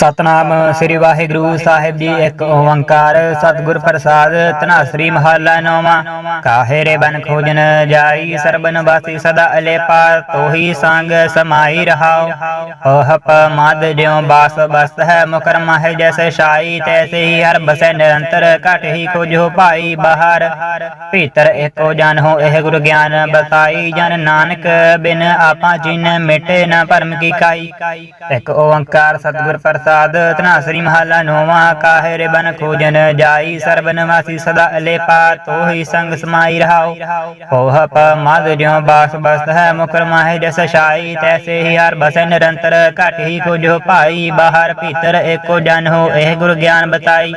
ਸਤਨਾਮ ਸ੍ਰੀ ਵਾਹਿਗੁਰੂ ਸਾਹਿਬ ਜੀ, ਇੱਕ ਓੰਕਾਰ ਸਤਿਗੁਰ ਪ੍ਰਸਾਦ ਤਨਾਸਰੀ ਮਹੱਲਾ ਨੌਵਾਂ। ਕਾਹੇ ਰੇ ਬਨ ਖੋਜਨ ਜਾਈ ਸਰਬਨ ਵਾਸੀ ਸਦਾ ਅਲੇਪਾ, ਤੋਹੀ ਸੰਗ ਸਮਾਈ ਰਹਾਉ। ਓਹ ਮਦ ਜਿਉ ਬਾਸ ਬਸਤ ਹੈ ਮੁਕਰਮ ਹੈ ਜੈਸੇ ਸ਼ਾਈ ਤੈਸੇ ਹੀ ਹਰ ਬਸੈ ਨਿਰੰਤਰ ਘਟ ਹੀ ਖੋਜੋ ਭਾਈ ਬਾਹਰ। ਭੀਤਰ ਏਕੋ ਜਨ ਹੋ ਇਹ ਗੁਰ ਗਿਆਨ, ਬਤਾਈ ਜਨ ਨਾਨਕ ਬਿਨ ਆਪਾ ਜਿਨ ਮਿਟੇ ਨਾ ਭਰਮ ਕੀ ਕਾਈ ਇੱਕ ਓੰਕਾਰ ਸਤਿਗੁਰ ਪ੍ਰਸਾਦ ਤਨਾਸਰੀ ਮਹੱਲਾ ਨੌਵਾਂ ਕਾਹੇ ਰੇ ਬਨ ਖੋਜਨ ਜਾਈ ਸਰਬਨ ਵਾਸੀ ਸਦਾ ਅਲੇਪਾ ਤੋਹੀ ਸੰਗ ਸਮਾਈ ਰਹਾਉ। ਹੋਹ ਪ ਮਦ ਜਿਉ ਬਾਸ ਬਸਤ ਹੈ ਮੁਕਰ ਮਾਹੇ ਜਸ ਸ਼ਾਈ ਤੈਸੇ ਹੀ ਹਰ ਬਸੈ ਨਿਰੰਤਰ ਘਟ ਹੀ ਖੋਜੋ ਭਾਈ ਬਾਹਰ ਭੀਤਰ ਏਕੋ ਜਨ ਹੋ ਇਹ ਗੁਰ ਗਿਆਨ ਬਤਾਈ।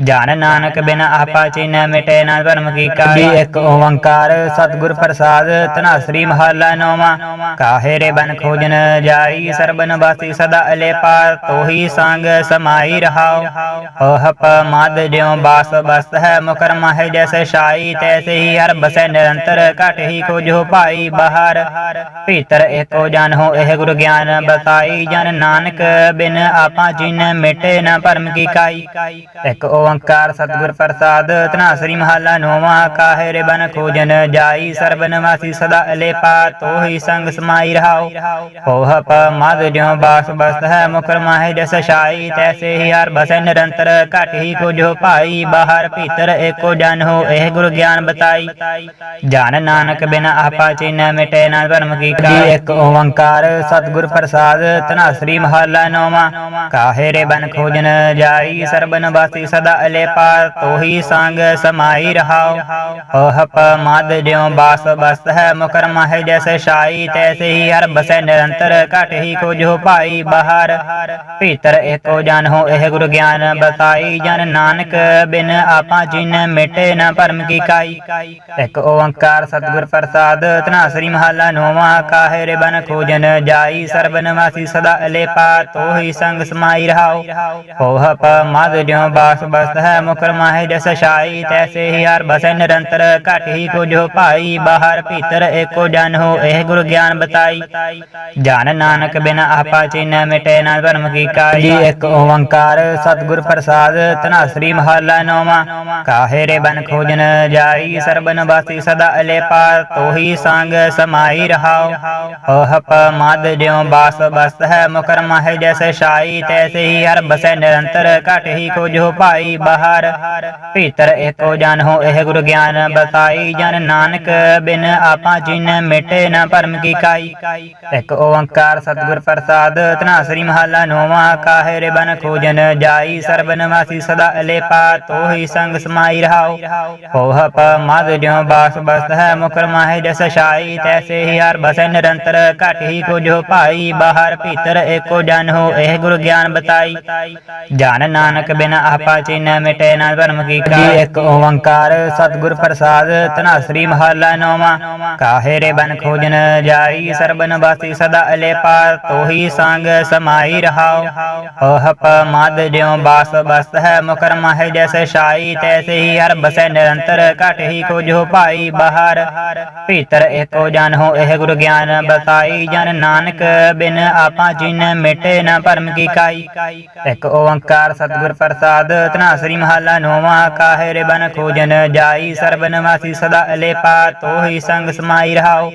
ਜਨ ਨਾਨਕ ਬਿਨ ਆਪਾ ਚਿਨ ਮਿਟੇ ਨਾ ਧਰਮ ਕੀ ਕਾਈ ਇੱਕ ਓੰਕਾਰ ਸਤਿਗੁਰ ਪ੍ਰਸਾਦ ਤਨਾਸਰੀ ਮਹੱਲਾ ਨੌਵਾਂ। ਕਾਹੇ ਰੇ ਬਨ ਖੋਜਨ ਜਾਈ ਸਰਬਨ ਵਾਸੀ ਸਦਾ ਅਲੇਪਾ ਤੋਹੀ ਸੰਗ ਸਮਾਈ ਰਹਾਉ ਓਹ ਪ ਮਦ ਜਿਉ ਬਾਸ ਬਸਤ ਹੈ ਮੁਕਰ ਮਾਹੇ ਜੈਸੇ ਸ਼ਾਈ ਤੈਸੇ ਹੀ ਹਰ ਬਸੈ ਨਿਰੰਤਰ ਘਟ ਹੀ ਖੋਜੋ ਭਾਈ ਬਾਹਰ। ਭੀਤਰ ਏਕੋ ਜਨ ਹੋ ਇਹ ਗੁਰ ਗਿਆਨ ਬਤਾਈ ਜਨ ਨਾਨਕ ਬਿਨ ਆਪਾ ਜਿਨ ਮਿਟੇ ਨਾ ਭਰਮ ਕੀ ਕਾਈ। ਇੱਕ ਓੰਕਾਰ ਸਤਿਗੁਰ ਪ੍ਰਸਾਦ ਤਨਾਸਰੀ ਮਹੱਲਾ ਨੌਵਾਂ, ਕਾਹੇ ਰੇ ਬਨ ਖੋਜਨ ਜਾਈ ਸਰਬਨ ਵਾਸੀ ਸਦਾ ਅਲੇਪਾ, ਤੋਹੀ ਸੰਗ ਸਮਾਈ ਰਹਾਉ ਹੋਹ ਪ ਮਦ ਜਿਉ ਬਾਸ ਬਸ ਹੈ ਮੁਕਰ ਮਾਹੇ ਜਸ ਸ਼ਾਈ ਤੈਸੇ ਹੀ ਹਰ ਬਸੈ ਨਿਰੰਤਰ, ਘਟ ਹੀ ਖੋਜੋ ਭਾਈ ਬਾਹਰ ਭੀਤਰ ਏਕੋ ਜਨ ਹੋ, ਇਹ ਗੁਰ ਗਿਆਨ ਬਤਾਈ। ਜਾਨ ਨਾਨਕ ਬਿਨ ਆਪਾ ਚਿਨ ਮਿਟੇ ਨਾ ਧਰਮ ਕੀ ਕਾਈ। ਇੱਕ ਓੰਕਾਰ, ਸਤਿਗੁਰ ਪ੍ਰਸਾਦ ਤਨਾਸਰੀ ਮਹੱਲਾ ਨੌਵਾਂ। ਕਾਹੇ ਰੇ ਬਨ ਖੋਜਨ ਜਾਈ ਸਰਬਨ ਵਾਸੀ ਸਦਾ ਅਲੇਪਾ, ਤੋਹੀ ਸੰਗ ਸਮਾਈ ਰਹਾਉ ਓਹ ਮਦ ਜਿਉ ਬਾਸ ਬਸਤ ਹੈ, ਮੁਕਰ ਮਾਹੇ ਜੈਸੇ ਸ਼ਾਈ ਤੈਸੇ ਹੀ ਹਰ ਬਸੈ ਨਿਰੰਤਰ, ਘਟ ਹੀ ਖੋਜੋ ਭਾਈ ਬਾਹਰ ਭੀਤਰ ਏਕੋ ਜਨ ਹੋ ਇਹ ਗੁਰ ਗਿਆਨ ਬਤਾਈ ਜਨ ਨਾਨਕ ਬਿਨ ਆਪਾ ਜਿਨ ਮਿਟੇ ਨਾ ਭਰਮ ਕੀ ਕਾਈ। ਇੱਕ ਓੰਕਾਰ ਸਤਿਗੁਰ ਪ੍ਰਸਾਦ ਤਨਾਸਰੀ ਮਹੱਲਾ ਨੌਵਾਂ ਕਾਹੇ ਰੇ ਬਨ ਖੋਜਨ ਜਾਈ ਸਰਬਨ ਵਾਸੀ ਸਦਾ ਅਲੇਪਾ ਤੋਹੀ ਸੰਗ ਸਮਾਈ ਰਹਾਉ ਹੋਹ ਮਦ ਜਿਉ ਬਾਸ ਬਸਤ ਹੈ ਮੁਕਰ ਮਾਹੇ ਜਸ ਸ਼ਾਈ ਤੈਸੇ ਹੀ ਹਰ ਬਸੈ ਨਿਰੰਤਰ ਘਟ ਹੀ ਖੋਜੋ ਭਾਈ ਬਾਹਰ ਭੀਤਰ ਏਕੋ ਜਨ ਹੋ ਇਹ ਗੁਰ ਗਿਆਨ ਬਤਾਈ। ਜਨ ਨਾਨਕ ਬਿਨ ਆਪਾ ਚਿਨ ਮਿਟੇ ਨਾ ਭਰਮ ਕੀ ਕਾਈ ਜੀ, ਇੱਕ ਓੰਕਾਰ ਸਤਿਗੁਰ ਪ੍ਰਸਾਦ ਤਨਾਸਰੀ ਮਹੱਲਾ ਨੌਵਾਂ। ਕਾਹੇ ਰੇ ਬਨ ਖੋਜਨ ਜਾਈ ਸਰਬਨ ਬਾਸੀ ਸਦਾ ਅਲੇਪਾ, ਤੋਹੀ ਸੰਗ ਸਮਾਈ ਰਹਾਉ। ਓਹ ਮਦ ਜਿਉ ਬਾਸ ਬਸਤ ਹੈ, ਮੁਕਰ ਮਾਹੇ ਜੈਸੇ ਸ਼ਾਈ ਤੈਸੇ ਹੀ ਹਰ ਬਸੈ ਨਿਰੰਤਰ, ਘਟ ਹੀ ਖੋਜੋ ਭਾਈ ਬਹਾਰ। ਭੀਤਰ ਏਕੋ ਜਨ ਹੋ ਇਹ ਗੁਰ ਗਿਆਨ ਬਤਾਈ ਜਨ ਨਾਨਕ, ਬਿਨ ਆਪਾ ਜਿਨ ਮਿਟੇ ਨਾ ਭਰਮ ਕੀ ਕਾਈ। ਇੱਕ ਓੰਕਾਰ ਸਤਿਗੁਰ ਪ੍ਰਸਾਦ ਤਨਾਸਰੀ ਮਹੱਲਾ ਨੌਵਾਂ। ਕਾਹੇ ਰੇ ਬਨ ਖੋਜਨ ਜਾਈ ਸਰਬਨ ਵਾਸੀ ਸਦਾ ਅਲੇਪਾ ਤੋਹੀ ਸੰਗ ਸਮਾਈ ਰਹਾਉ ਹੋਹ ਮਦ ਜਿਉ ਬਾਸ ਬਸਤ ਹੈ ਮੁਕਰ ਮਾਹੇ ਜਸ ਸ਼ਾਈ ਤੈਸੇ ਹੀ ਹਰ ਬਸੈ ਨਿਰੰਤਰ ਘਟ ਹੀ ਖੋਜੋ ਭਾਈ ਬਾਹਰ ਭੀਤਰ ਏਕੋ ਜਨ ਹੋ ਇਹ ਗੁਰ ਗਿਆਨ ਬਤਾਈ ਜਨ ਨਾਨਕ ਬਿਨ ਆਪਾ ਚਿਨ ਮਿਟੇ ਨਾ ਧਰਮ ਕੀ ਕਾਈ ਇੱਕ ਓੰਕਾਰ ਸਤਿਗੁਰ ਪ੍ਰਸਾਦ ਤਨਾਸਰੀ ਮਹਲਾ ਨੌਵਾਂ ਕਾਹੇ ਰੇ ਬਨ ਖੋਜਨ ਜਾਈ ਸਰਬਨ ਵਾਸੀ ਸਦਾ ਅਲੇਪਾ ਤੋਹੀ ਸੰਗ ਸਮਾਈ ਰਹਾਉ ਓਹ ਪ ਮਦ ਜਿਉ ਬਾਸ ਬਸਤ ਹੈ ਮੁਕਰ ਮਾਹੇ ਜੈਸੇ ਸ਼ਾਈ ਤੈਸੇ ਹੀ ਹਰ ਬਸੈ ਨਿਰੰਤਰ, ਘਟ ਹੀ ਖੋਜੋ ਭਾਈ ਬਾਹਰ। ਭੀਤਰ ਏਕੋ ਜਨ ਹੋ ਇਹ ਗੁਰ ਗਿਆਨ ਬਤਾਈ ਜਨ ਨਾਨਕ ਬਿਨ ਆਪਾ ਜਿਨ ਮਿਟੇ ਨਾ ਭਰਮ ਕੀ ਕਾਈ। ਇੱਕ ਓੰਕਾਰ ਸਤਿਗੁਰ ਪ੍ਰਸਾਦ ਤਨਾਸਰੀ ਮਹੱਲਾ ਨੌਵਾਂ, ਕਾਹੇ ਰੇ ਬਨ ਖੋਜਨ ਜਾਈ ਸਰਬਨ ਵਾਸੀ ਸਦਾ ਅਲੇਪਾ, ਤੋਹੀ ਸੰਗ ਸਮਾਈ ਰਹਾਉ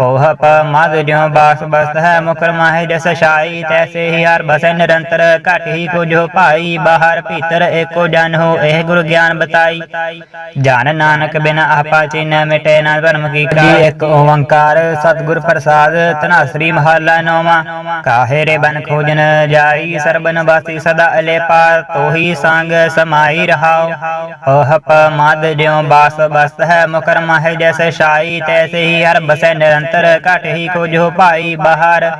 ਹੋਹ ਪ ਮਦ ਜਿਉ ਬਾਸ ਬਸਤ ਹੈ ਮੁਕਰ ਮਾਹੇ ਜਸ ਸ਼ਾਈ ਤੈਸੇ ਹੀ ਹਰ ਬਸੈ ਨਿਰੰਤਰ ਘਟ ਹੀ ਖੋਜੋ ਭਾਈ ਬਾਹਰ ਭੀਤਰ ਏਕੋ ਜਨ ਹੋ, ਇਹ ਗੁਰ ਗਿਆਨ ਬਤਾਈ। ਜਾਨ ਨਾਨਕ ਬਿਨ ਆਪਾ ਚਿਨ ਮਿਟੇ ਨਾ ਧਰਮ ਕੀ ਕਾਈ। ਇੱਕ ਓੰਕਾਰ ਸਤਿਗੁਰ ਪ੍ਰਸਾਦ ਤਨਾਸਰੀ ਮਹੱਲਾ ਨੌਵਾਂ। ਕਾਹੇ ਰੇ ਬਨ ਖੋਜਨ ਜਾਈ ਸਰਬਨ ਵਾਸੀ ਸਦਾ ਅਲੇਪਾ। ਤੋਹੀ ਸੰਗ ਸਮਾਈ ਰਹਾਉ ਓਹ ਮਦ ਜਿਉ ਬਾਸ ਬਸਤ ਹੈ, ਮੁਕਰ ਮਾਹੇ ਜੈਸੇ ਸ਼ਾਈ ਤੈਸੇ ਹੀ ਹਰ ਬਸੈ ਨਿਰੰਤਰ, ਘਟ ਹੀ ਖੋਜੋ ਭਾਈ ਬਾਹਰ।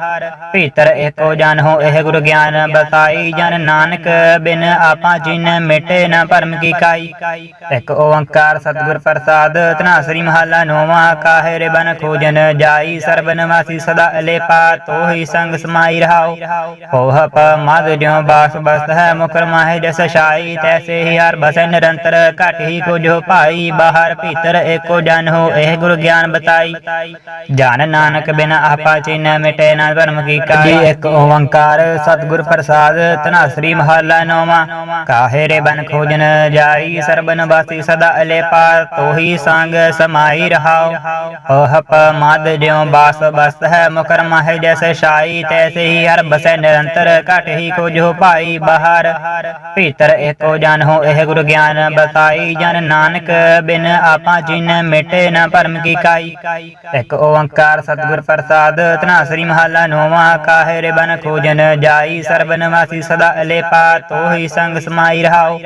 ਭੀਤਰ ਏਕੋ ਜਨ ਹੋ, ਇਹ ਗੁਰ ਗਿਆਨ ਬਤਾਈ ਜਨ ਨਾਨਕ, ਬਿਨ ਆਪਾ ਜਿਨ ਮਿਟੇ ਨਾ ਭਰਮ ਕੀ ਕਾਈ। ਇੱਕ ਓੰਕਾਰ ਸਤਿਗੁਰ ਪ੍ਰਸਾਦ ਤਨਾਸਰੀ ਮਹੱਲਾ ਨੌਵਾਂ ਕਾਹੇ ਰੇ ਬਨ ਖੋਜਨ ਜਾਈ ਸਰਬਨ ਵਾਸੀ ਸਦਾ ਅਲੇਪਾ, ਤੋਹੀ ਸੰਗ ਸਮਾਈ ਰਹਾਉ। ਹੋਹ ਪ ਮਦ ਜਿਉ ਬਾਸ ਬਸਤ ਹੈ, ਮੁਕਰ ਮਾਹੇ ਜਸ ਸ਼ਾਈ ਤੈਸੇ ਹੀ ਹਰ ਬਸੈ ਨਿਰੰਤਰ, ਘਟ ਹੀ ਖੋਜੋ ਭਾਈ, ਬਾਹਰ ਭੀਤਰ ਏਕੋ ਜਨ ਹੋ, ਇਹ ਗੁਰ ਗਿਆਨ ਬਤਾਈ। ਜਨ ਨਾਨਕ ਬਿਨ ਆਪਾ ਚਿਨ ਮਿਟੇ ਨਾ ਧਰਮ ਕੀ ਕਾਈ। ਇੱਕ ਓੰਕਾਰ ਸਤਿਗੁਰ ਗੁਰ ਪ੍ਰਸਾਦ ਧਨਾਸਰੀ ਮਹੱਲਾ ਨੌਵਾਂ। ਕਾਹੇ ਰੇ ਬਨ ਖੋਜਨ ਜਾਈ ਸਰਬਨ ਬਾਸੀ ਸਦਾ ਅਲੇਪਾ, ਤੋਹੀ ਸੰਗ ਸਮਾਈ ਰਹਾਉ। ਹੋਹ ਮਦ ਜਿਉ ਬਾਸ ਬਸਤ ਹੈ ਮੁਕਰ ਮਾਹਿ ਜੈਸੇ ਸ਼ਾਈ ਤੈਸੇ ਹੀ ਹਰ ਬਸੈ ਨਿਰੰਤਰ, ਘਟ ਹੀ ਕੋ ਭਾਈ ਬਾਹਰ। ਭੀਤਰ ਏਕੋ ਜਨ ਹੋ ਇਹ ਗੁਰ ਗਿਆਨ ਬਤਾਈ ਜਨ ਨਾਨਕ, ਬਿਨ ਆਪਾ ਜਿਨ ਮਿਟੇ ਨਾ ਭਰਮ ਕੀ ਕਾਈ। ਇੱਕ ਓੰਕਾਰ ਸਤਿਗੁਰ ਪ੍ਰਸਾਦ, ਧਨਾਸਰੀ ਮਹੱਲਾ ਨੌਵਾਂ। ਕਾਹੇ ਰੇ ਬਨ ਖੋਜਨ ਜਾਈ ਸਰਬਨ ਵਾਸੀ ਸਦਾ ਅਲੇਪਾ ਤੋਹੀ ਸੰਗ ਸਮਾਈ ਰਹਾਉ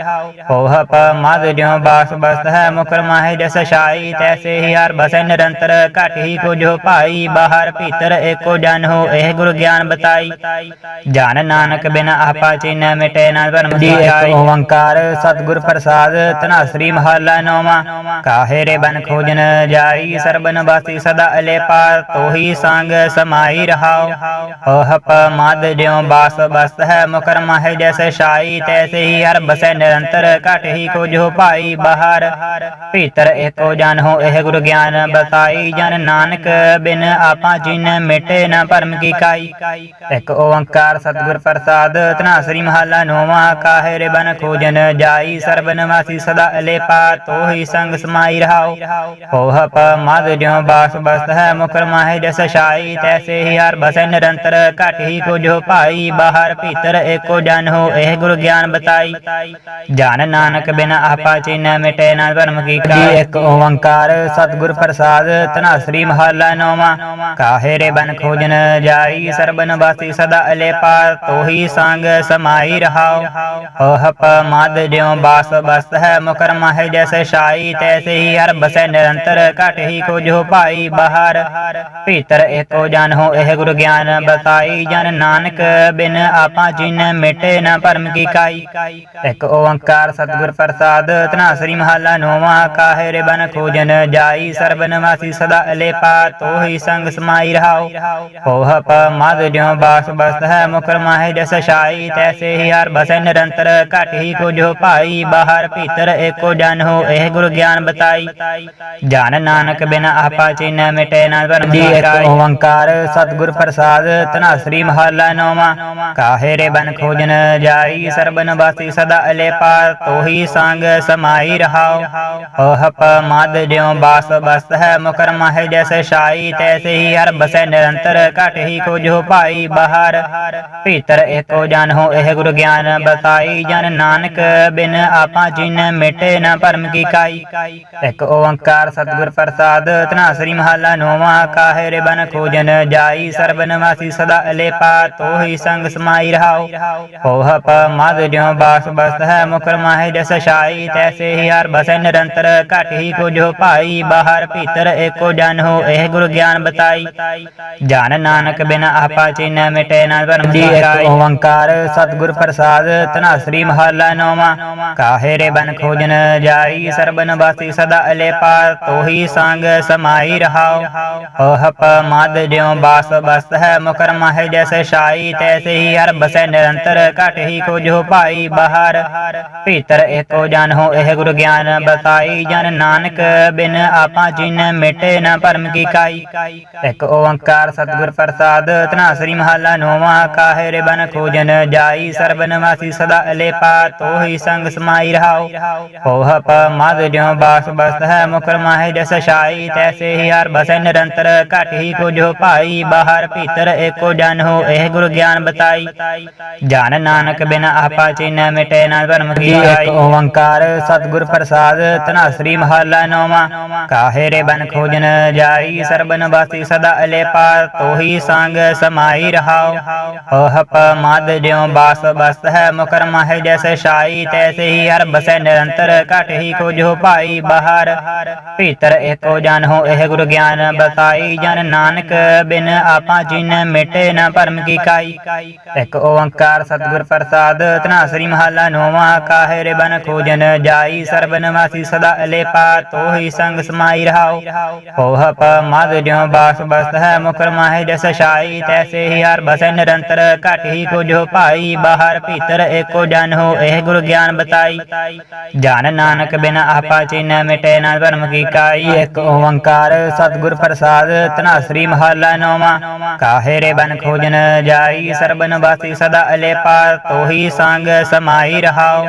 ਹੋਹ ਪ ਮਦ ਜਿਉ ਬਾਸ ਬਸਤ ਹੈ ਮੁਕਰ ਮਾਹਿ ਜਸ ਸ਼ਾਈ ਤੈਸੇ ਹੀ ਹਰ ਬਸੈ ਨਿਰੰਤਰ ਘਟ ਹੀ ਕੋ ਜੋ ਭਾਈ ਬਾਹਰ ਭੀਤਰ ਏਕੋ ਜਨ ਹੋ ਇਹ ਗੁਰ ਗਿਆਨ ਬਤਾਈ। ਜਨ ਨਾਨਕ ਬਿਨ ਆਪਾ ਚਿਨ ਮਿਟੇ ਨਾ ਭਰਮ ਦੀ ਇੱਕ ਓੰਕਾਰ ਸਤਿਗੁਰ ਪ੍ਰਸਾਦ ਧਨਾਸਰੀ ਮਹੱਲਾ ਨੌਵਾਂ। ਕਾਹੇ ਰੇ ਬਨ ਖੋਜਨ ਜਾਈ ਸਰਬਨ ਵਾਸੀ ਸਦਾ ਅਲੇਪਾ ਤੋਹੀ ਸੰਗ ਸਮਾਈ ਰਹਾਉ ਹੋਹ ਪ ਮਦ ਜਿਉ ਬਾਸ ਬਸਤ ਹੈ, ਮੁਕਰ ਮਾਹਿ ਜੈਸੇ ਸ਼ਾਈ ਤੈਸੇ ਹੀ ਹਰ ਬਸੈ ਨਿਰੰਤਰ, ਘਟ ਹੀ ਕੋ ਜੋ ਭਾਈ ਬਾਹਰ। ਭੀਤਰ ਏਕੋ ਜਨ ਹੋ ਇਹ ਗੁਰ ਗਿਆਨ ਬਤਾਈ ਜਨ ਨਾਨਕ ਬਿਨ ਆਪਾ ਜਿਨ ਮਿਟੇ ਨਾ ਭਰਮ ਕੀ ਕਾਈ। ਇੱਕ ਓੰਕਾਰ ਸਤਿਗੁਰ ਪ੍ਰਸਾਦ ਧਨਾਸਰੀ ਮਹੱਲਾ ਨੌਵਾਂ ਕਾਹੇ ਰੇ ਬਨ ਖੋਜਨ ਜਾਈ ਸਰਬਨ ਵਾਸੀ ਸਦਾ ਅਲੇਪਾ, ਤੋਹੀ ਸੰਗ ਸਮਾਈ ਰਹਾਉ ਹੋਹ ਪ ਮਦ ਜਿਉ ਬਾਸ ਬਸਤ ਹੈ, ਮੁਕਰ ਮਾਹਿ ਜਸ ਸ਼ਾਈ ਤੈਸੇ ਹੀ ਹਰ ਬਸੈ ਨਿਰੰਤਰ, ਘਟ ਹੀ ਕੋ ਜੋ ਭਾਈ ਬਾਹਰ ਭੀਤਰ ਏਕੋ ਜਨ ਹੋ, ਇਹ ਗੁਰ ਗਿਆਨ ਬਤਾਈ। ਜਨ ਨਾਨਕ ਬਿਨ ਆਪਾ ਚਿਨ ਮਿਟੇ ਨਾ ਭਰਮ ਕੀ ਕਾਈ। ਇੱਕ ਓੰਕਾਰ ਸਤਿਗੁਰ ਪ੍ਰਸਾਦ, ਧਨਾਸਰੀ ਮਹਲਾ ਨੌਵਾਂ। ਕਾਹੇ ਰੇ ਬਨ ਖੋਜਨ ਜਾਈ ਸਰਬਨ ਵਾਸੀ ਸਦਾ ਅਲੇਪਾ। ਤੋਹੀ ਸੰਗ ਸਮਾਈ ਰਹਾਉ ਹੋਹ ਮਦ ਜਿਉ ਬਾਸ ਬਸਤ ਹੈ, ਮੁਕਰ ਮਾਹਿ ਜੈਸੇ ਸ਼ਾਈ ਤੈਸੇ ਹੀ ਹਰ ਬਸੈ ਨਿਰੰਤਰ, ਘਟ ਹੀ ਕੋ ਜੋ ਭਾਈ ਬਾਹਰ। ਭੀਤਰ ਏਕੋ ਜਨ ਹੋ, ਇਹ ਗੁਰ ਗਿਆਨ ਬਤਾਈ। ਜਨ ਨਾਨਕ ਬਿਨ ਆਪਾ ਜਿਨ ਮਿਟੇ ਨਾ ਭਰਮ ਕੀ ਕਾਈ। ਇੱਕ ਓੰਕਾਰ ਸਤਿਗੁਰ ਪ੍ਰਸਾਦ ਧਨਾਸਰੀ ਮਹੱਲਾ ਨੌਵਾਂ ਕਾਹੇ ਰੇ ਬਨ ਖੋਜਨ ਜਾਈ ਸਰਬਨ ਵਾਸੀ ਸਦਾ ਅਲੇਪਾ ਤੋਹੀ ਸੰਗ ਸਮਾਈ ਰਹਾਉ ਹੋਹ ਪ ਮਦ ਜਿਉ ਬਾਸ ਬਸਤ ਹੈ ਮੁਕਰ ਮਾਹਿ ਜਸ ਸ਼ਾਈ ਤੈਸੇ ਹੀ ਹਰ ਬਸੈ ਨਿਰੰਤਰ ਘਟ ਹੀ ਕੋ ਜੋ ਭਾਈ ਬਾਹਰ ਭੀਤਰ ਏਕੋ ਜਨ ਹੋ ਇਹ ਗੁਰ ਗਿਆਨ ਬਤਾਈ। ਜਨ ਨਾਨਕ ਬਿਨ ਆਪਾ ਚਿਨ ਮਿਟੇ ਨਾ ਭਰਮ ਦੀ ਇੱਕ ਓੰਕਾਰ ਸਤਿਗੁਰ ਪ੍ਰਸਾਦ ਧਨਾਸਰੀ ਮਹੱਲਾ ਨੌਵਾਂ ਕਾਹੇ ਰੇ ਬਨ ਖੋਜਨ ਜਾਈ ਸਰਬਨ ਵਾਸੀ ਸਦਾ ਅਲੇਪਾ, ਤੋਹੀ ਸੰਗ ਸਮਾਈ ਰਹਾਉ ਹੋਹ ਮਦ ਜਿਉ ਬਾਸ ਬਸਤ ਹੈ ਮੁਕਰ ਮਾਹਿ ਜੈਸੇ ਸ਼ਾਈ ਤੈਸੇ ਹੀ ਹਰ ਬਸੈ ਨਿਰੰਤਰ, ਘਟ ਹੀ ਕੋ ਭਾਈ ਬਾਹਰ। ਭੀਤਰ ਏਕੋ ਜਨ ਹੋ ਇਹ ਗੁਰ ਗਿਆਨ ਬਤਾਈ ਜਨ ਨਾਨਕ ਬਿਨ ਆਪਾ ਜਿਨ ਮਿਟੇ ਨਾ ਭਰਮ ਕੀ ਕਾਈ। ਇੱਕ ਓੰਕਾਰ ਸਤਿਗੁਰ ਪ੍ਰਸਾਦ ਧਨਾਸਰੀ ਮਹਾਲਾ ਨੌਵਾਂ ਕਾਹੇ ਰੇ ਬਨ ਖੋਜਨ ਜਾਈ ਸਰਬਨ ਵਾਸੀ ਸਦਾ ਅਲੇਪਾ, ਤੋਹੀ ਸੰਗ ਸਮਾਈ ਰਹਾਉ ਹੋਹ ਪ ਮਦ ਜਿਉ ਬਾਸ ਬਸਤ ਹੈ ਮੁਕਰ ਮਾਹਿ ਜਸ ਸ਼ਾਈ ਤੈਸੇ ਹੀ ਹਰ ਬਸੈ ਨਿਰੰਤਰ ਘਟ ਹੀ ਕੋ ਜੋ ਭਾਈ ਬਾਹਰ ਭੀਤਰ ਏਕੋ ਜਨ ਹੋ ਇਹ ਗੁਰ ਗਿਆਨ ਬਤਾਈ। ਜਨ ਨਾਨਕ ਬਿਨ ਆਪਾ ਚਿਨ ਮਿਟੇ ਨਾ ਭਰਮ ਦੀ ਇੱਕ ਓੰਕਾਰ ਸਤਿਗੁਰ ਪ੍ਰਸਾਦ ਧਨਾਸਰੀ ਮਹੱਲਾ ਨੌਵਾਂ। ਕਾਹੇ ਰੇ ਬਨ ਖੋਜਨ ਜਾਈ ਸਰਬਨ ਵਾਸੀ ਸਦਾ ਅਲੇਪਾ ਤੋਹੀ ਸੰਗ ਸਮਾਈ ਰਹਾਉ ਹੋਹ ਪ ਮਦ ਜਿਉ ਬਾਸ ਬਸਤ ਹੈ ਮੁਕਰ ਮਾਹਿ ਜੈਸੇ ਸ਼ਾਈ ਤੈਸੇ ਹੀ ਹਰ ਬਸੈ ਨਿਰੰਤਰ ਘਟ ਹੀ ਕੋ ਜੋ ਭਾਈ ਬਾਹਰ। ਭੀਤਰ ਏਕੋ ਜਨ ਹੋ ਇਹ ਗੁਰ ਗਿਆਨ ਬਤਾਈ ਜਨ ਨਾਨਕ, ਬਿਨ ਆਪਾ ਜਿਨ ਮਿਟੇ ਨਾ ਭਰਮ ਕੀ ਕਾਈ। ਇੱਕ ਓੰਕਾਰ ਸਤਿਗੁਰ ਪ੍ਰਸਾਦ, ਧਨਾਸਰੀ ਮਹੱਲਾ ਨੌਵਾਂ ਕਾਹੇ ਰੇ ਬਨ ਖੋਜਨ ਜਾਈ ਸਰਬਨ ਵਾਸੀ ਸਦਾ ਅਲੇਪਾ, ਤੋਹੀ ਸੰਗ ਸਮਾਈ ਰਹਾਉ ਹੋਹ ਪ ਮਦ ਜਿਉ ਬਾਸ ਬਸਤ ਹੈ, ਮੁਕਰ ਮਾਹਿ ਜਸ ਸ਼ਾਈ ਤੈਸੇ ਹੀ ਹਰ ਬਸੈ ਨਿਰੰਤਰ ਘਟ ਹੀ ਕੋ ਜੋ ਭਾਈ ਬਾਹਰ। ਭੀਤਰ ਏਕੋ ਜਨ ਹੋ, ਇਹ ਗੁਰ ਗਿਆਨ ਬਤਾਈ ਜਨ ਨਾਨਕ ਬਿਨ ਆਪਾ ਚਿਨ ਮਿਟੇ ਨਾ ਭਰਮ ਕੀ ਇੱਕ ਓੰਕਾਰ ਸਤਿਗੁਰ ਪ੍ਰਸਾਦ ਧਨਾਸਰੀ ਮਹੱਲਾ ਨੌਵਾਂ। ਕਾਹੇ ਰੇ ਬਨ ਖੋਜਨ ਜਾਈ ਸਰਬਨ ਵਾਸੀ ਸਦਾ ਅਲੇਪਾ। ਤੋਹੀ ਸੰਗ ਸਮਾਈ ਰਹਾਉ। ਹੋਹ ਮਦ ਜਿਉ ਬਾਸ ਬਸਤ ਹੈ, ਮੁਕਰ ਮਾਹਿ ਜੈਸੇ ਸ਼ਾਈ ਤੈਸੇ ਹੀ ਹਰ ਬਸੈ ਨਿਰੰਤਰ, ਘਟ ਹੀ ਕੋ ਜੋ ਭਾਈ ਬਾਹਰ। ਭੀਤਰ ਏਕੋ ਜਨ ਹੋ ਇਹ ਗੁਰ ਗਿਆਨ ਬਤਾਈ। ਜਨ ਨਾਨਕ ਬਿਨ ਆਪਾ ਜਿਨ ਮਿਟੇ ਨਾ ਭਰਮ ਕੀ ਕਾਈ। ਇੱਕ ਓੰਕਾਰ ਸਤਿਗੁਰ ਪ੍ਰਸਾਦ ਧਨਾਸਰੀ ਮਹੱਲਾ ਨੌਵਾਂ ਕਾਹੇ ਬਨ ਖੋਜਨ, ਜਾਈ ਸਰਬਨ ਵਾਸੀ ਸਦਾ ਅਲੇਪਾ, ਤੋਹੀ ਸੰਗ ਸਮਾਈ ਰਹਾਉ। ਹੋਹ ਮਦ ਜਿਉ ਬਾਸ ਬਸਤ ਹੈ, ਮੁਕਰ ਮਾਹਿ ਜਸ ਸ਼ਾਈ ਤੈਸੇ ਹੀ ਹਰ ਬਸੈ ਨਿਰੰਤਰ, ਘਟ ਹੀ ਕੋ ਭਾਈ, ਬਾਹਰ ਭੀਤਰ ਏਕੋ ਜਨ ਹੋ, ਇਹ ਗੁਰ ਗਿਆਨ ਬਤਾਈ। ਜਨ ਨਾਨਕ ਬਿਨ ਆਪਾ ਚਿਨ ਮਿਟੇ ਨਾ ਭਰਮ ਕੀ ਕਾਈ। ਇੱਕ ਓੰਕਾਰ ਸਤਿਗੁਰ ਪ੍ਰਸਾਦ ਧਨਾਸਰੀ ਮਹੱਲਾ ਨੌਵਾਂ ਕਾਹੇ ਰੇ ਬਨ ਖੋਜਨ, ਜਾਈ ਸਰਬਨ ਸਰਬਨ ਵਾਸੀ ਸਦਾ ਅਲੇਪਾ ਤੋਹੀ ਸੰਗ ਸਮਾਈ ਰਹਾਉ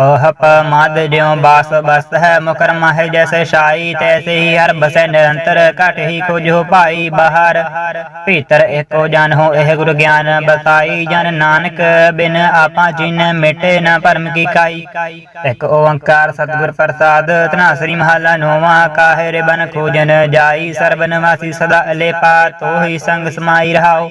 ਓਹ ਮਦ ਜਿਉ ਬਾਸ ਬਸਤ ਹੈ ਮੁਕਰਮ ਹੈ ਜੈਸੇ ਸ਼ਾਈ ਤੈਸੇ ਹੀ ਹਰ ਬਸੈ ਨਿਰੰਤਰ ਘਟ ਹੀ ਖੋਜੋ ਭਾਈ ਬਾਹਰ ਭੀਤਰ ਏਕੋ ਜਨ ਹੋ ਇਹ ਗੁਰ ਗਿਆਨ ਬਤਾਈ ਜਨ ਨਾਨਕ ਬਿਨ ਆਪਾ ਜਿਨ ਮਿਟੇ ਨਾ ਭਰਮ ਕੀ ਕਾਈ ਇੱਕ ਓੰਕਾਰ ਸਤਿਗੁਰ ਪ੍ਰਸਾਦ ਤਨਾ ਸ੍ਰੀ ਮਹਲਾ ਨੋਵਾ ਕਾਹੇ ਰੇ ਬਨ ਖੋਜਨ ਜਾਈ ਸਰਬਨ ਵਾਸੀ ਸਦਾ ਅਲੇਪਾ ਤੋਹੀ ਸੰਗ ਸਮਾਈ ਰਹਾਉ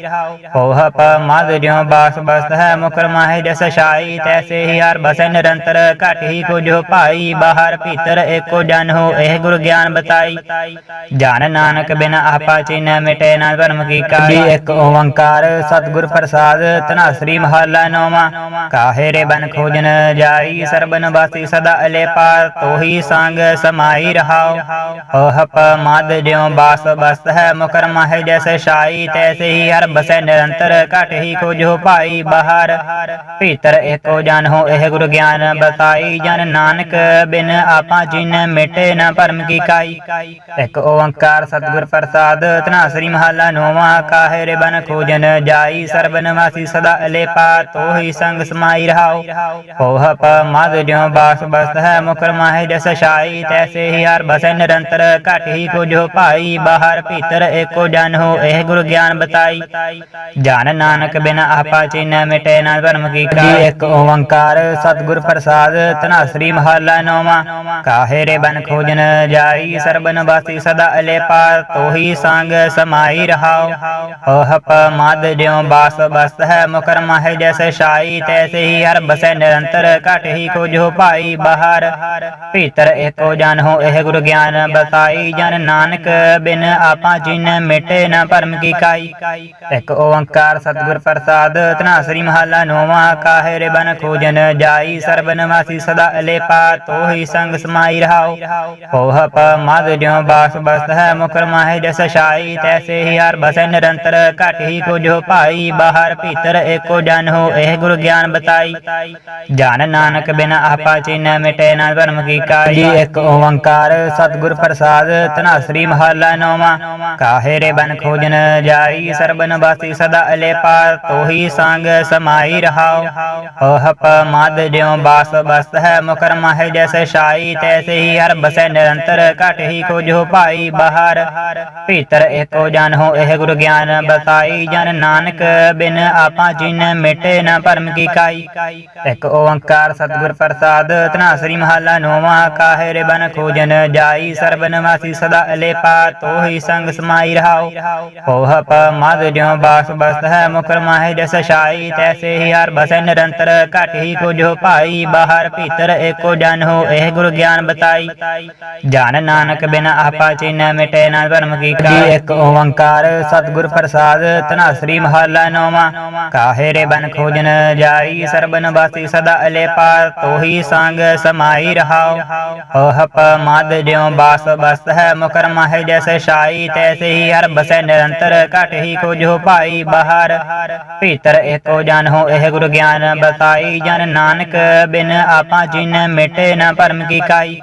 ਓਹ ਮਦ ਜਿਉ ਬਾਸ ਬਸਤ ਹੈ, ਮੁਕਰ ਮਾਹੇ ਜਸ ਸ਼ਾਈ ਤੈਸੇ ਹੀ ਹਰ ਬਸੈ ਨਿਰੰਤਰ, ਘਟ ਹੀ ਖੋਜੋ ਭਾਈ, ਬਾਹਰ ਭੀਤਰ ਏਕੋ ਜਨ ਹੋ, ਇਹ ਗੁਰ ਗਿਆਨ ਬਤਾਈ। ਜਨ ਨਾਨਕ ਬਿਨ ਆਪਾ ਚਿਨ ਮਿਟੇ ਨਾ ਧਰਮ ਕੀ ਕਾਈ। ਇੱਕ ਓੰਕਾਰ ਸਤਿਗੁਰ ਪ੍ਰਸਾਦ ਤਨਾ ਮਹਲਾ ਨੋਵਾ। ਕਾਹੇ ਰੇ ਬਨ ਖੋਜਨ ਜਾਈ ਸਰਬਨ ਵਾਸੀ ਸਦਾ ਅਲੇਪਾ, ਤੋਹੀ ਸੰਗ ਸਮਾਈ ਰਹਾਉ ਓਹ ਮਦ ਜਿਉ ਬਾਸ ਬਸਤ ਹੈ, ਮੁਕਰ ਮਾਹੇ ਜੈਸੇ ਸ਼ਾਈ ਤੈਸੇ ਹੀ ਹਰ ਬਸੈ ਨਿਰੰਤਰ, ਘਟ ਹੀ ਖੋਜੋ ਭਾਈ ਬਾਹਰ, ਭੀਤਰ ਏਕੋ ਜਨ ਹੋ ਇਹ ਗੁਰ ਗਿਆਨ ਬਤਾਈ ਜਨ ਨਾਨਕ ਬਿਨ ਆਪਾ ਜਿਨ ਮਿਟੇ ਨਾ ਭਰਮ ਕੀ ਕਾਈ। ਇੱਕ ਓੰਕਾਰ ਸਤਿਗੁਰ ਪ੍ਰਸਾਦ ਤਨਾ ਸ੍ਰੀ ਮਹਲਾ ਨੋਵਾ ਕਾਹੇ ਰੇ ਬਨ ਖੋਜਨ ਜਾਈ। ਸਰਬਨ ਵਾਸੀ ਸਦਾ ਅਲੇਪਾ, ਤੋਹੀ ਸੰਗ ਸਮਾਈ ਰਹਾਉ ਓਹ ਪ ਮਦ ਜਿਉ ਬਾਸ ਬਸਤ ਹੈ, ਮੁਕਰ ਮਾਹੇ ਜਸ ਸ਼ਾਈ ਤੈਸੇ ਹੀ ਹਰ ਬਸੈ ਨਿਰੰਤਰ, ਘਟ ਹੀ ਖੋਜੋ ਭਾਈ। ਬਾਹਰ ਭੀਤਰ ਏਕੋ ਜਨ ਹੋ ਇਹ ਗੁਰ ਗਿਆਨ ਬਤਾਈ। ਜਨ ਨਾਨਕ ਬਿਨ ਆਪਾ ਚਿਨ ਮਿਟੇ ਨਾ ਭਰਮ ਕੀ ਕਾਈ ਇੱਕ ਓੰਕਾਰ ਸਤਿਗੁਰ ਪ੍ਰਸਾਦ ਤਨਾ ਸ੍ਰੀ ਮਹਲਾ ਨੋਵਾ। ਕਾਹੇ ਰੇ ਬਨ ਖੋਜਨ ਜਾਈ, ਸਰਬਨ ਵਾਸੀ ਸਦਾ ਅਲੇਪਾ, ਤੋਹੀ ਸੰਗ ਸਮਾਈ ਰਹਾਉ ਓਹ ਮਦ ਜਿਉ ਬਾਸ ਬਸਤ ਹੈ, ਮੁਕਰ ਮਾਹੇ ਜੈਸੇ ਸ਼ਾਈ ਤੈਸੇ ਹੀ ਹਰ ਬਸੈ ਨਿਰੰਤਰ, ਘਟ ਹੀ ਖੋਜੋ ਭਾਈ ਬਹਾਰ। ਭੀਤਰ ਏਕੋ ਜਨ ਹੋ ਇਹ ਗੁਰ ਗਿਆਨ ਬਤਾਈ ਜਨ ਨਾਨਕ, ਬਿਨ ਆਪਾ ਜਿਨ ਮਿਟੇ ਨਾ ਭਰਮ ਕੀ ਕਾਈ। ਇੱਕ ਓੰਕਾਰ ਸਤਿਗੁਰ ਪ੍ਰਸਾਦ ਤਨਾ ਸ੍ਰੀ ਮਹਲਾ ਨੋਵਾ ਕਾਹੇ ਰੇ ਬਨ ਖੋਜਨ ਜਾਈ ਸਰਬਨ ਵਾਸੀ ਸਦਾ ਅਲੇਪਾ ਤੋਹੀ ਸੰਗ ਸਮਾਈ ਰਹਾਉ। ਓਹ ਪ ਮਦ ਜਿਉ ਬਾਸ ਬਸਤ ਹੈ ਮੁਕਰ ਮਾਹੇ ਜਸ ਸ਼ਾਈ ਤੈਸੇ ਹੀ ਹਰ ਬਸੈ ਨਿਰੰਤਰ ਘਟ ਹੀ ਖੋਜੋ ਭਾਈ ਬਾਹਰ ਭੀਤਰ ਏਕੋ ਜਨ ਹੋ ਇਹ ਗੁਰ ਗਿਆਨ ਬਤਾਈ। ਜਨ ਨਾਨਕ ਬਿਨ ਆਪਾ ਚਿਨ ਮਿਟੇ ਨਾ ਧਰਮ ਕੀ ਕਾਈ। ਜੀ ਇੱਕ ਓੰਕਾਰ ਸਤਿਗੁਰ ਪ੍ਰਸਾਦ ਤਨਾ ਸ੍ਰੀ ਮਹਲਾ ਨੋਵਾ। ਕਾਹੇ ਰੇ ਬਨ ਖੋਜਨ ਜਾਈ ਸਰਬਨ ਵਾਸੀ ਸਦਾ ਅਲੇਪਾ ਤੋਹੀ ਸੰਗ ਸਮਾਈ ਰਹਾਉ ਓਹ ਮਦ ਜਿਉ ਬਾਸ ਬਸਤ ਹੈ ਮੁਕਰ ਮਾਹੇ ਜੈਸੇ ਸ਼ਾਈ ਤੈਸੇ ਹੀ ਹਰ ਬਸੈ ਨਿਰੰਤਰ, ਘਟ ਹੀ ਖੋਜੋ ਭਾਈ ਬਾਹਰ। ਭੀਤਰ ਏਕੋ ਜਨ ਹੋ ਇਹ ਗੁਰ ਗਿਆਨ ਬਤਾਈ ਜਨ ਨਾਨਕ, ਬਿਨ ਆਪਾ ਜਿਨ ਮਿਟੇ ਨਾ ਭਰਮ ਕੀ ਕਾਈ। ਇੱਕ ਓੰਕਾਰ ਸਤਿਗੁਰ ਪ੍ਰਸਾਦ ਤਨਾ ਸ੍ਰੀ ਮਹਲਾ ਨੋਵਾ, ਕਾਹੇ ਰੇ ਬਨ ਖੋਜਨ ਜਾਈ, ਸਰਬਨ ਵਾਸੀ ਸਦਾ ਅਲੇਪਾ, ਤੋਹੀ ਸੰਗ ਸਮਾਈ ਰਹਾਉ ਓਹ ਮਦ ਜਿਉ ਬਾਸ ਬਸ ਹੈ ਮੁਕਰ ਮਾਹੇ ਜਸ ਸ਼ਾਈ ਤੈਸੇ ਹੀ ਹਰ ਬਸੈ ਨਿਰੰਤਰ, ਘਟ ਹੀ ਖੋਜੋ ਭਾਈ, ਬਾਹਰ ਭੀਤਰ ਏਕੋ ਜਨ ਹੋ, ਇਹ ਗੁਰ ਗਿਆਨ ਬਤਾਈ। ਜਨ ਨਾਨਕ ਬਿਨ ਆਪਾ ਚਿਨ ਮਿਟੇ ਨਾ ਧਰਮ ਕੀ ਕਾਈ ਇੱਕ ਓੰਕਾਰ ਸਤਿਗੁਰ ਪ੍ਰਸਾਦ ਤਨਾ ਮਹਲਾ ਨੋਵਾ। ਕਾਹੇ ਰੇ ਬਨ ਖੋਜਨ ਜਾਈ ਸਰਬਨ ਵਾਸੀ ਸਦਾ ਅਲੇਪਾ, ਤੋਹੀ ਸੰਗ ਸਮਾਈ ਰਹਾਉ ਓਹ ਮਦ ਜਿਉ ਬਾਸ ਬਸਤ ਹੈ, ਮੁਕਰ ਮਾਹੇ ਜੈਸੇ ਸ਼ਾਈ ਤੈਸੇ ਹੀ ਹਰ ਬਸੈ ਨਿਰੰਤਰ, ਘਟ ਹੀ ਖੋਜੋ ਭਾਈ, ਬਾਹਰ ਭੀਤਰ ਏਕੋ ਜਨ ਹੋ ਇਹ ਗੁਰ ਗਿਆਨ ਬਤਾਈ ਜਨ ਨਾਨਕ, ਬਿਨ ਆਪਾ ਜਿਨ ਮਿਟੇ ਨਾ ਭਰਮ ਕੀ ਕਾਈ।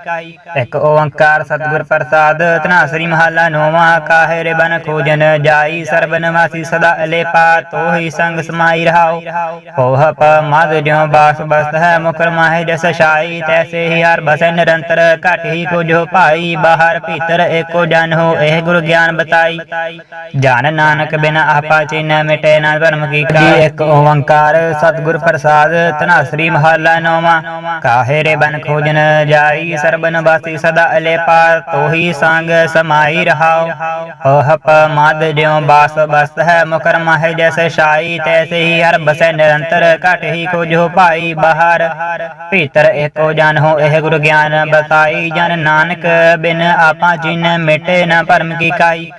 ਇੱਕ ਓੰਕਾਰ ਸਤਿਗੁਰ ਪ੍ਰਸਾਦ ਤਨਾ ਸ੍ਰੀ ਮਹਲਾ ਨੋਵਾ ਕਾਹੇ ਬਨ ਖੋਜਨ ਜਾਈ ਸਰਬਨ ਵਾਸੀ ਸਦਾ ਅਲੇਪਾ, ਤੋਹੀ ਸੰਗ ਸਮਾਈ ਰਹਾਉ ਓਹ ਪ ਮਦ ਜਿਉ ਬਾਸ ਬਸਤ ਹੈ, ਮੁਕਰ ਮਾਹੇ ਜਸ ਸ਼ਾਈ ਤੈਸੇ ਹੀ ਹਰ ਬਸੈ ਨਿਰੰਤਰ, ਘਟ ਹੀ ਖੋਜੋ ਭਾਈ, ਬਾਹਰ ਭੀਤਰ ਏਕੋ ਜਨ ਹੋ, ਇਹ ਗੁਰ ਗਿਆਨ ਬਤਾਈ। ਜਨ ਨਾਨਕ ਬਿਨ ਆਪਾ ਚਿਨ ਮਿਟੇ ਨਾ ਭਰਮ ਕੀ ਕਾਈ ਇੱਕ ਓੰਕਾਰ ਸਤਿਗੁਰ ਪ੍ਰਸਾਦ ਤਨਾ ਸ੍ਰੀ ਮਹਲਾ ਨੋਵਾ। ਕਾਹੇ ਰੇ ਬਨ ਖੋਜਨ ਜਾਈ ਸਰਬਨ ਵਾਸੀ ਸਦਾ ਅਲੇਪਾ ਤੋਹੀ ਸੰਗ ਸਮਾਈ ਰਹਾਉ। ਓਹ ਪ ਮਦ ਜਿਉ ਬਾਸ ਬਸਤ ਹੈ ਮੁਕਰ ਮਾਹੇ ਜੈਸੇ ਸ਼ਾਈ ਤੈਸੇ ਹੀ ਹਰ ਬਸੈ ਨਿਰੰਤਰ ਘਟ ਹੀ ਖੋਜੋ ਭਾਈ ਬਾਹਰ। ਭੀਤਰ ਏਕੋ ਜਨ ਹੋ ਇਹ ਗੁਰ ਗਿਆਨ ਬਤਾਈ ਜਨ ਨਾਨਕ ਬਿਨ ਆਪਾ ਜਿਨ ਮਿਟੇ ਨਾ ਭਰਮ ਕੀ ਕਾਈ।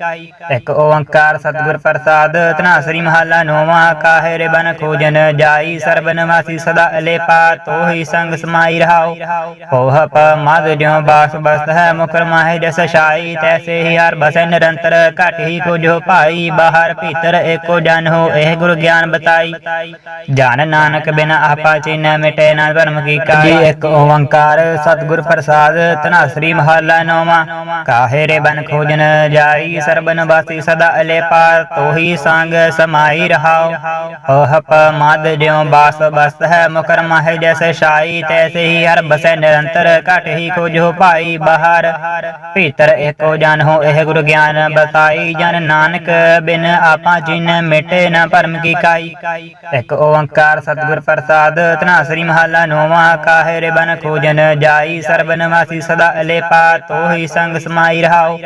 ਇੱਕ ਓੰਕਾਰ ਸਤਿਗੁਰ ਪ੍ਰਸਾਦ ਤਨਾ ਸ੍ਰੀ ਮਹਲਾ ਨੋਵਾ ਕਾਹੇ ਰੇ ਖੋਜਨ ਜਾਈ ਸਰਬਨ ਵਾਸੀ ਸਦਾ ਅਲੇਪਾ, ਤੋਹੀ ਸੰਗ ਸਮਾਈ ਰਹਾਉ। ਓਹ ਮਦ ਜਿਉ ਬਾਸ ਬਸਤ ਹੈ ਮੁਕਰ ਮਾਹੇ ਜਸ ਸ਼ਾਈ ਤੈਸੇ ਹੀ ਹਰ ਬਸੈ ਨਿਰੰਤਰ, ਘਟ ਹੀ ਖੋਜੋ ਭਾਈ, ਬਾਹਰ ਭੀਤਰ ਏਕੋ ਜਨ ਹੋ, ਇਹ ਗੁਰ ਗਿਆਨ ਬਤਾਈ। ਜਨ ਨਾਨਕ ਬਿਨ ਆਪਾ ਚਿਨ ਮਿਟੇ ਨਾ ਧਰਮ ਕੀ ਕਾਈ ਇੱਕ ਓੰਕਾਰ ਸਤਿਗੁਰ ਪ੍ਰਸਾਦ ਤਨਾ ਸ੍ਰੀ ਮਹਲਾ ਨੋਵਾ। ਕਾਹੇ ਰੇ ਖੋਜਨ ਜਾਈ ਸਰਬਨ ਵਾਸੀ ਸਦਾ ਅਲੇਪਾ, ਤੋਹੀ ਸੰਗ ਸਮਾਈ ਰਹਾਉ। ਹੋਹ ਪਮਦ ਜਿਉ ਬਾਸ ਬਸ ਹੈ ਮੁਕਰ ਮਾਹਿ ਜੈਸੇ ਸ਼ਾਈ ਤੈਸੇ ਹੀ ਹਰ ਬਸੈ ਨਿਰੰਤਰ ਘਟ ਹੀ ਖੋਜੋ ਭਾਈ ਬਾਹਰ ਭੀਤਰ ਏਕੋ ਜਨ ਹੋ ਇਹ ਗੁਰ ਗਿਆਨ ਬਤਾਈ ਜਨ ਨਾਨਕ ਬਿਨ ਆਪਾ ਜਿਨ ਮਿਟੇ ਨ ਭਰਮ ਕੀ ਕਾਈ ਇੱਕ ਓੰਕਾਰ ਸਤਿਗੁਰ ਪ੍ਰਸਾਦ ਤਨਾ ਸ੍ਰੀ ਮਹੱਲਾ ਨੋਵਾ ਕਾਹੇ ਰੇ ਬਨ ਖੋਜਨ ਜਾਈ ਸਰਬ ਵਾਸੀ ਸਦਾ ਅਲੇਪਾ ਤੋਹੀ ਸੰਗ ਸਮਾਈ ਰਹਾਉ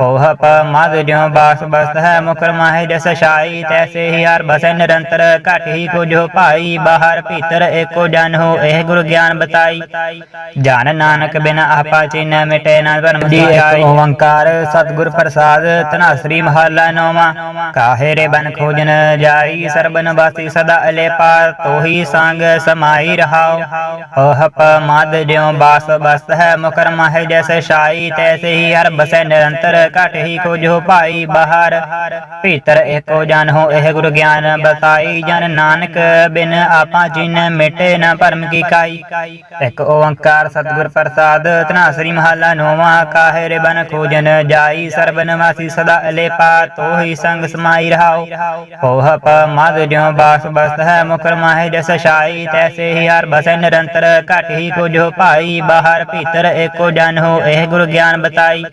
ਹੋਹ ਪਮਦ ਜਿਉ ਬਾਸ ਬਸ ਹੈ ਮੁਕਰ ਮਾਹਿ ਜਸ ਸ਼ਾਈ ਤੈਸੇ ਹੀ ਹਰ ਬਸੈ ਨਿਰੰਤਰ ਘਟ ਹੀ ਖੋਜੋ ਭਾਈ ਬਾਹਰ ਭੀਤਰ ਏਕੋ ਜਨ ਹੋ ਇਹ ਗੁਰ ਗਿਆਨ ਬਤਾਈ। ਜਨ ਨਾਨਕ ਬਿਨ ਆਪਾ ਚਿਨ ਮਿਟੇ ਨਾ ਭਰਮ ਦੀ ਇੱਕ ਓੰਕਾਰ ਸਤਿਗੁਰ ਪ੍ਰਸਾਦ ਤਨਾ ਸ੍ਰੀ ਮਹੱਲਾ ਨੌਵਾਂ। ਕਾਹੇ ਰੇ ਬਨ ਖੋਜਨ ਜਾਈ ਸਰਬਨ ਵਾਸੀ ਸਦਾ ਅਲੇਪਾ ਤੋਹੀ ਸੰਗ ਸਮਾਈ ਰਹਾਉ ਹੋਹ ਪਮਦ ਜਿਉ ਬਾਸ ਬਸਤ ਹੈ ਮੁਕਰ ਮਾਹਿ ਜੈਸੇ ਸ਼ਾਈ ਤੈਸੇ ਹੀ ਹਰ ਬਸੈ ਨਿਰੰਤਰ ਘਟ ਹੀ ਖੋਜੋ ਭਾਈ ਬਾਹਰ। ਭੀਤਰ ਏਕੋ ਜਨ ਹੋ ਇਹ ਗੁਰ ਗਿਆਨ ਬਤਾਈ ਜਨ ਨਾਨਕ, ਬਿਨ ਆਪਾ ਜਿਨ ਮਿਟੇ ਨਾ ਭਰਮ ਕੀ ਕਾਈ। ਇੱਕ ਓੰਕਾਰ ਸਤਿਗੁਰ ਪ੍ਰਸਾਦ ਤਨਾ ਸ੍ਰੀ ਮਹੱਲਾ ਨੋਵਾ ਕਾਹੇ ਬਨ ਖੋਜਨ ਜਾਈ ਸਰਬਨ ਵਾਸੀ ਸਦਾ ਅਲੇਪਾ, ਤੋਹੀ ਸੰਗ ਸਮਾਈ ਰਹਾਉ ਹੋਹ ਪਮਦ ਜਿਉ ਬਾਸ ਬਸਤ ਹੈ, ਮੁਕਰ ਮਾਹਿ ਜਸ ਸ਼ਾਈ ਤੈਸੇ ਹੀ ਹਰ ਬਸੈ ਨਿਰੰਤਰ, ਘਟ ਹੀ ਖੋਜੋ ਭਾਈ, ਬਾਹਰ ਭੀਤਰ ਏਕੋ ਜਨ ਹੋ, ਇਹ ਗੁਰ ਗਿਆਨ ਬਤਾਈ।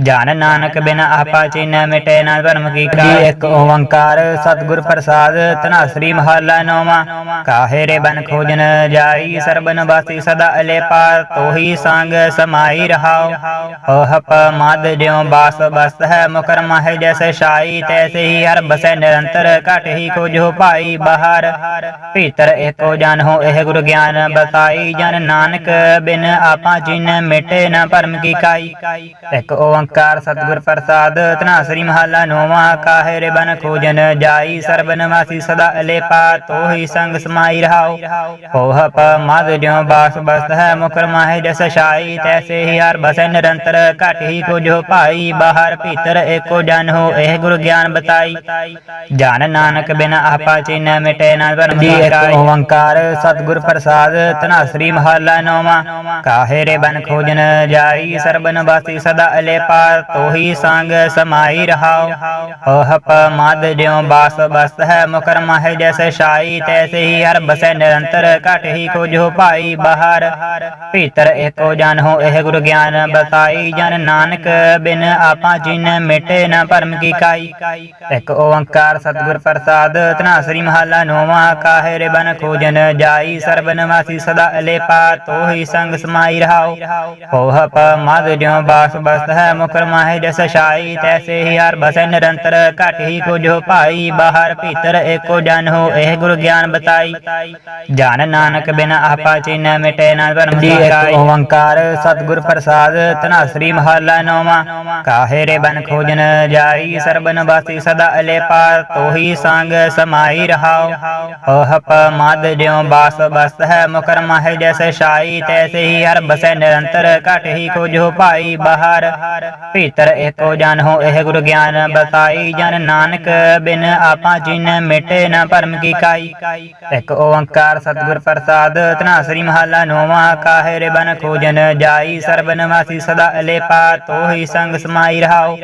ਜਨ ਨਾਨਕ ਬਿਨ ਆਪਾ ਚਿਨ ਮਿਟੇ ਨਾ ਭਰਮ ਕੀ ਕਾਈ। ਇੱਕ ਓੰਕਾਰ ਸਤਿਗੁਰ ਪ੍ਰਸਾਦ ਤਨਾ ਸ੍ਰੀ ਮਹੱਲਾ ਨੌਵਾਂ। ਕਾਹੇ ਰੇ ਬਨ ਖੋਜਨ ਜਾਈ ਸਰਬਨ ਵਾਸੀ ਸਦਾ ਅਲੇਪਾ, ਤੋਹੀ ਸੰਗ ਸਮਾਈ ਰਹਾਉ। ਹੋਹ ਪਮਦ ਜਿਉ ਬਾਸ ਬਸਤ ਹੈ ਮੁਕਰ ਮਾਹਿ ਜੈਸੇ ਸ਼ਾਈ ਤੈਸੇ ਹੀ ਹਰ ਬਸੈ ਨਿਰੰਤਰ ਘਟ ਹੀ ਖੋਜੋ ਭਾਈ ਬਾਹਰ। ਭੀਤਰ ਏਕੋ ਜਨ ਹੋ ਇਹ ਗੁਰ ਗਿਆਨ, ਬਸਾਈ ਜਨ ਨਾਨਕ ਬਿਨ ਆਪਾ ਜਿਨ ਮਿਟੇ ਨਾ ਭਰਮ ਕੀ ਕਾਈ। ਇੱਕ ਓੰਕਾਰ ਸਤਿਗੁਰ ਪ੍ਰਸਾਦ ਤਨਾ ਸ੍ਰੀ ਮਹੱਲਾ ਨੋਵਾ। ਕਾਹੇ ਰੇ ਬਨ ਖੋਜਨ ਜਾਈ ਸਰਬਨ ਵਾਸੀ ਸਦਾ ਅਲੇਪਾ ਤੋਹੀ ਸੰਗ ਸਮਾਈ ਰਹਾਉ ਹੋਹ ਪਮਦ ਜਿਉ ਬਾਸ ਬਸਤ ਹੈ ਮੁਕਰ ਮਾਹਿ ਜਸ ਸ਼ਾਈ ਤੈਸੇ ਹੀ ਹਰ ਬਸੈ ਨਿਰੰਤਰ ਘਟ ਹੀ ਖੋਜੋ ਭਾਈ ਬਾਹਰ ਭੀਤਰ ਏਕੋ ਜਨ ਹੋ ਇਹ ਗੁਰ ਗਿਆਨ ਬਤਾਈ ਜਨ ਨਾਨਕ ਬਿਨ ਆਪਾ ਚਿਨ ਮਿਟੇ ਨਾ ਭਰਮ ਦੀ ਇੱਕ ਓੰਕਾਰ ਸਤਿਗੁਰ ਪ੍ਰਸਾਦ ਤਨਾ ਸ੍ਰੀ ਮਹੱਲਾ ਨੌਵਾਂ ਕਾਹੇ ਰੇ ਬਨ ਖੋਜਨ ਜਾਈ ਸਰਬਨ ਵਾਸੀ ਸਦਾ ਅਲੇਪਾ ਤੋਹੀ ਸੰਗ ਸਮਾਈ ਰਹਾਉ ਹੋਹ ਪਮਦ ਜਿਉ ਬਾਸ ਬਸਤ ਹੈ ਮੁਕਰ ਮਾਹਿ ਜੈਸੇ ਸ਼ਾਈ ਤੈਸੇ ਹੀ ਹਰ ਬਸੈ ਨਿਰੰਤਰ, ਘਟ ਹੀ ਖੋਜੋ ਭਾਈ ਬਾਹਰ। ਭੀਤਰ ਏਕੋ ਜਨ ਹੋ ਇਹ ਗੁਰ ਗਿਆਨ ਬਤਾਈ ਜਨ ਨਾਨਕ, ਬਿਨ ਆਪਾ ਜਿਨ ਮਿਟੇ ਨਾ ਭਰਮ ਕੀ ਕਾਈ। ਇੱਕ ਓੰਕਾਰ ਸਤਿਗੁਰ ਪ੍ਰਸਾਦ ਤਨਾ ਸ੍ਰੀ ਮਹੱਲਾ ਨੋਵਾ ਕਾਹੇ ਰੇ ਬਨ ਖੋਜਨ ਜਾਈ ਸਰਬਨ ਵਾਸੀ ਸਦਾ ਅਲੇਪਾ, ਤੋਹੀ ਸੰਗ ਸਮਾਈ ਰਹਾਉ ਹੋਹ ਪਮਦ ਜਿਉ ਬਾਸ ਬਸਤ ਹੈ ਮੁਕਰ ਮਾਹਿ ਜਸ ਸ਼ਾਈ ਤੈਸੇ ਹੀ ਹਰ ਬਸੈ ਨਿਰੰਤਰ, ਘਟ ਹੀ ਖੋਜੋ ਭਾਈ ਬਾਹਰ। ਭੀਤਰ ਏਕੋ ਜਨ ਹੋ ਇਹ ਗੁਰ ਗਿਆਨ ਬਤਾਈ। ਜਨ ਨਾਨਕ ਬਿਨ ਆਪਾ ਚਿਨ ਮਿਟੇ ਨਾ ਭਰਮ ਇੱਕ ਓੰਕਾਰ ਸਤਿਗੁਰ ਪ੍ਰਸਾਦ ਤਨਾ ਸ੍ਰੀ ਮਹੱਲਾ ਨੌਵਾਂ। ਕਾਹੇ ਰੇ ਬਨ ਖੋਜਨ ਜਾਈ ਸਰਬਨ ਵਾਸੀ ਸਦਾ ਅਲੇਪਾ। ਤੋਹੀ ਸੰਗ ਸਮਾਈ ਰਹਾਉ ਹੋਹ ਪਮਦ ਜਿਉ ਬਾਸ ਬਸਤ ਹੈ ਮੁਕਰ ਮਾਹਿ ਜੈਸੇ ਸ਼ਾਈ ਤੈਸੇ ਹੀ ਹਰ ਬਸੈ ਨਿਰੰਤਰ ਘਟ ਹੀ ਖੋਜੋ ਭਾਈ ਬਾਹਰ। ਭੀਤਰ ਏਕੋ ਜਨ ਹੋ ਇਹ ਗੁਰ ਗਿਆਨ ਬਤਾਈ। ਜਨ ਨਾਨਕ ਬਿਨ ਆਪਾ ਜਿਨ ਮਿਟੇ ਨਾ ਭਰਮ ਕੀ ਕਾਈ। ਇੱਕ ਓੰਕਾਰ ਸਤਿਗੁਰ ਪ੍ਰਸਾਦ ਤਨਾ ਸ੍ਰੀ ਮਹੱਲਾ ਨੋਵਾ ਕਾਹੇ ਰੇ ਬਨ ਖੋਜਨ ਜਾਈ ਸਰਬਨ ਵਾਸੀ ਸਦਾ ਅਲੇਪਾ ਤੋਹੀ ਸੰਗ ਸਮਾਈ ਰਹਾਉ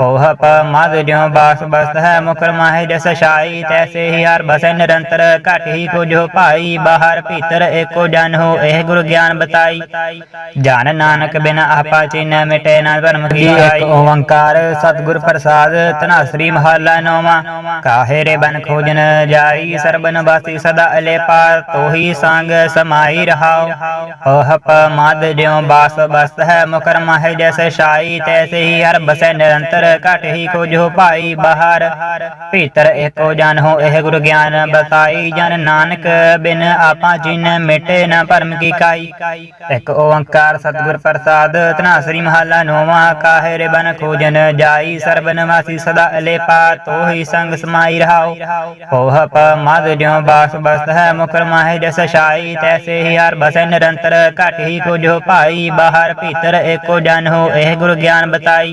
ਹੋਹ ਪਮਦ ਜਿਉ ਬਾਸ ਬਸਤ ਹੈ ਮੁਕਰ ਮਾਹਿ ਜਸ ਸ਼ਾਈ ਤੈਸੇ ਹੀ ਹਰ ਬਸੈ ਨਿਰੰਤਰ ਘਟ ਹੀ ਖੋਜੋ ਭਾਈ ਬਾਹਰ ਭੀਤਰ ਏਕੋ ਜਨ ਹੋ ਇਹ ਗੁਰ ਗਿਆਨ ਬਤਾਈ। ਜਨ ਨਾਨਕ ਬਿਨ ਆਪਾ ਚਿਨ ਮਿਟੇ ਨਾ ਭਰਮ ਕੀ ਇੱਕ ਓੰਕਾਰ ਸਤਿਗੁਰ ਪ੍ਰਸਾਦ ਤਨਾ ਸ੍ਰੀ ਮਹੱਲਾ ਨੌਵਾਂ ਕਾਹੇ ਰੇ ਬਨ ਖੋਜਨ ਜਾਈ ਸਰਬਨ ਵਾਸੀ ਸਦਾ ਅਲੇਪਾ, ਤੋਹੀ ਸੰਗ ਸਮਾਈ ਰਹਾਉ। ਹੋਹ ਪਮਦ ਜਿਉ ਬਾਸ ਬਸਤ ਹੈ ਮੁਕਰ ਮਾਹਿ ਜੈਸੇ ਸ਼ਾਈ ਤੈਸੇ ਹੀ ਹਰ ਬਸੈ ਨਿਰੰਤਰ ਘਟ ਹੀ ਖੋਜੋ ਭਾਈ ਬਾਹਰ। ਭੀਤਰ ਏਕੋ ਜਨ ਹੋ ਇਹ ਗੁਰ ਗਿਆਨ ਬਤਾਈ, ਜਨ ਨਾਨਕ ਬਿਨ ਆਪਾ ਜਿਨ ਮਿਟੇ ਨਾ ਭਰਮ ਕੀ ਕਾਈ। ਇੱਕ ਓੰਕਾਰ ਸਤਿਗੁਰ ਪ੍ਰਸਾਦ ਤਨਾ ਸ੍ਰੀ ਮਹੱਲਾ ਨੋਵਾ, ਕਾਹੇ ਬਨ ਖੋਜਨ ਜਾਈ ਸਰਬਨ ਵਾਸੀ ਸਦਾ ਅਲੇਪਾ, ਤੋਹੀ ਸੰਗ ਸਮਾਈ ਰਹਾਉ। ਹੋਹ ਪਮਦ ਜਿਉ ਬਾਸ ਬਸਤ ਹੈ ਮੁਕਰ ਮਾਹਿ ਜਸ ਸ਼ਾਈ ਤੈਸੇ ਹੀ ਹਰ ਬਸੈ ਨਿਰੰਤਰ ਘਟ ਹੀ ਖੋਜੋ ਭਾਈ ਬਾਹਰ ਭੀਤਰ ਏਕੋ ਜਨ ਹੋ ਇਹ ਗੁਰ ਗਿਆਨ ਬਤਾਈ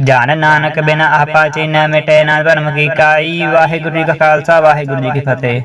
ਜਨ ਨਾਨਕ ਬਿਨ ਆਪਾ ਚਿਨ ਮਿਟੇ ਨਾ ਭਰਮ ਕੀ ਕਾਈ ਵਾਹਿਗੁਰੂ ਜੀ ਕਾ ਖਾਲਸਾ, ਵਾਹਿਗੁਰੂ ਜੀ ਕੀ ਫਤਿਹ।